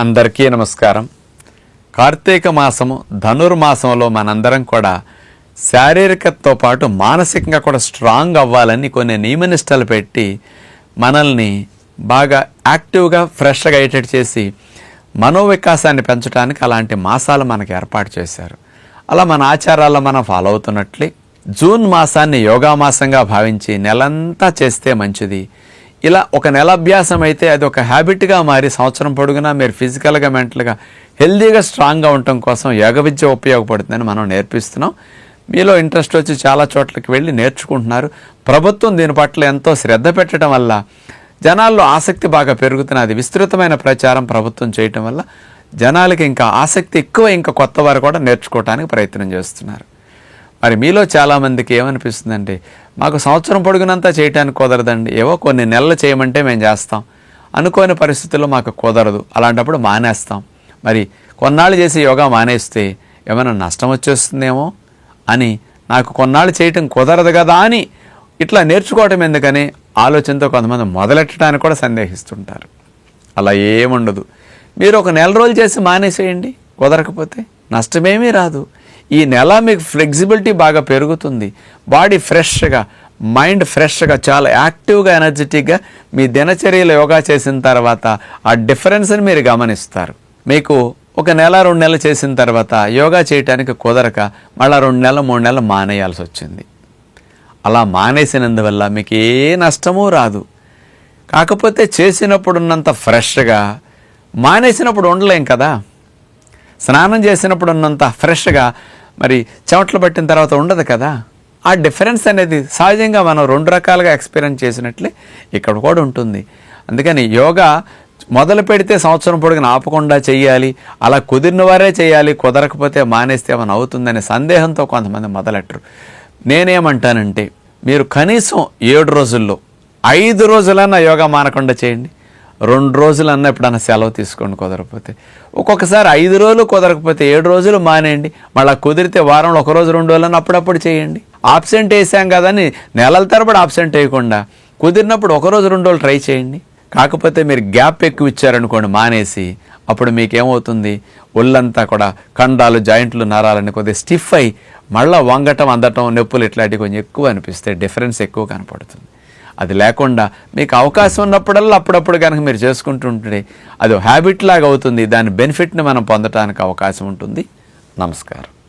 అందరికీ నమస్కారం. కార్తీక మాసము ధనుర్మాసంలో మనందరం కూడా శారీరకతో పాటు మానసికంగా కూడా స్ట్రాంగ్ అవ్వాలని కొన్ని నియమనిష్టలు పెట్టి మనల్ని బాగా యాక్టివ్గా ఫ్రెష్గా అయ్యేటట్టు చేసి మనోవికాసాన్ని పెంచడానికి అలాంటి మాసాలు మనకు ఏర్పాటు చేశారు. అలా మన ఆచారాల్లో మనం ఫాలో అవుతున్నట్లే జూన్ మాసాన్ని యోగా మాసంగా భావించి నెలంతా చేస్తే మంచిది. ఇలా ఒక నెల అభ్యాసం అయితే అది ఒక హ్యాబిట్గా మారి సంవత్సరం పొడుగునా మీరు ఫిజికల్గా మెంటల్గా హెల్దీగా స్ట్రాంగ్గా ఉండటం కోసం యోగ విద్య ఉపయోగపడుతుందని మనం నేర్పిస్తున్నాం. మీలో ఇంట్రెస్ట్ వచ్చి చాలా చోట్లకి వెళ్ళి నేర్చుకుంటున్నారు. ప్రభుత్వం దీని పట్ల ఎంతో శ్రద్ధ పెట్టడం వల్ల జనాల్లో ఆసక్తి బాగా పెరుగుతున్నది విస్తృతమైన ప్రచారం ప్రభుత్వం చేయటం వల్ల జనాలకి ఇంకా ఆసక్తి ఎక్కువ ఇంకా కొత్త వారు కూడా నేర్చుకోవడానికి ప్రయత్నం చేస్తున్నారు. మరి మీలో చాలామందికి ఏమనిపిస్తుందంటే మాకు సంవత్సరం పొడుగునంతా చేయటానికి కుదరదండి. ఏవో కొన్ని నెలలు చేయమంటే మేము చేస్తాం. అనుకోని పరిస్థితుల్లో మాకు కుదరదు. అలాంటప్పుడు మానేస్తాం. మరి కొన్నాళ్ళు చేసి యోగా మానేస్తే ఏమైనా నష్టం వచ్చేస్తుందేమో అని నాకు కొన్నాళ్ళు చేయటం కుదరదు కదా అని ఇట్లా నేర్చుకోవటం ఎందుకని ఆలోచనతో కొంతమంది మొదలెట్టడానికి కూడా సందేహిస్తుంటారు. అలా ఏముండదు. మీరు ఒక నెల రోజులు చేసి మానేసేయండి. కుదరకపోతే నష్టమేమీ రాదు. ఈ నెల మీకు ఫ్లెక్సిబిలిటీ బాగా పెరుగుతుంది. బాడీ ఫ్రెష్గా మైండ్ ఫ్రెష్గా చాలా యాక్టివ్గా ఎనర్జెటిక్గా మీ దినచర్యలో యోగా చేసిన తర్వాత ఆ డిఫరెన్స్ని మీరు గమనిస్తారు. మీకు ఒక నెల రెండు నెలలు చేసిన తర్వాత యోగా చేయటానికి కుదరక మళ్ళీ రెండు నెలలు మూడు నెలలు మానేయాల్సి వచ్చింది. అలా మానేసినందువల్ల మీకు ఏ నష్టమూ రాదు. కాకపోతే చేసినప్పుడు ఉన్నంత ఫ్రెష్గా మానేసినప్పుడు ఉండలేం కదా. స్నానం చేసినప్పుడు ఉన్నంత ఫ్రెష్గా మరి చెమట్లు పట్టిన తర్వాత ఉండదు కదా. ఆ డిఫరెన్స్ అనేది సహజంగా మనం రెండు రకాలుగా ఎక్స్పీరియన్స్ చేసినట్లే ఇక్కడ కూడా ఉంటుంది. అందుకని యోగా మొదలు పెడితే సంవత్సరం పొడుగున ఆపకుండా చేయాలి అలా కుదిరిన వారే చేయాలి కుదరకపోతే మానేస్తే ఏమైనా అవుతుందనే సందేహంతో కొంతమంది మొదలెట్టరు. నేనేమంటానంటే మీరు కనీసం ఏడు రోజుల్లో ఐదు రోజులన్నా యోగా మానకుండా చేయండి. రెండు రోజులు అన్న ఎప్పుడన్నా సెలవు తీసుకోండి కుదరకపోతే. ఒక్కొక్కసారి ఐదు రోజులు కుదరకపోతే ఏడు రోజులు మానేయండి. మళ్ళీ కుదిరితే వారంలో ఒక రోజు రెండు రోజులన్నా అప్పుడప్పుడు చేయండి. ఆబ్సెంట్ వేసాం కదని నెలల తరబడి ఆబ్సెంట్ వేయకుండా కుదిరినప్పుడు ఒక రోజు రెండు రోజులు ట్రై చేయండి. కాకపోతే మీరు గ్యాప్ ఎక్కువ ఇచ్చారనుకోండి మానేసి అప్పుడు మీకేమవుతుంది? ఒళ్ళంతా కూడా కండాలు జాయింట్లు నరాలని కొద్దిగా స్టిఫ్ అయి మళ్ళీ వంగటం అందటం నొప్పులు ఇట్లాంటివి కొంచెం ఎక్కువ అనిపిస్తాయి డిఫరెన్స్ ఎక్కువ కనపడుతుంది. అది లేకుండా మీకు అవకాశం ఉన్నప్పుడల్లా అప్పుడప్పుడు కనుక మీరు చేసుకుంటుంటే అది హ్యాబిట్ లాగా అవుతుంది. దాని బెనిఫిట్ని మనం పొందడానికి అవకాశం ఉంటుంది. నమస్కారం.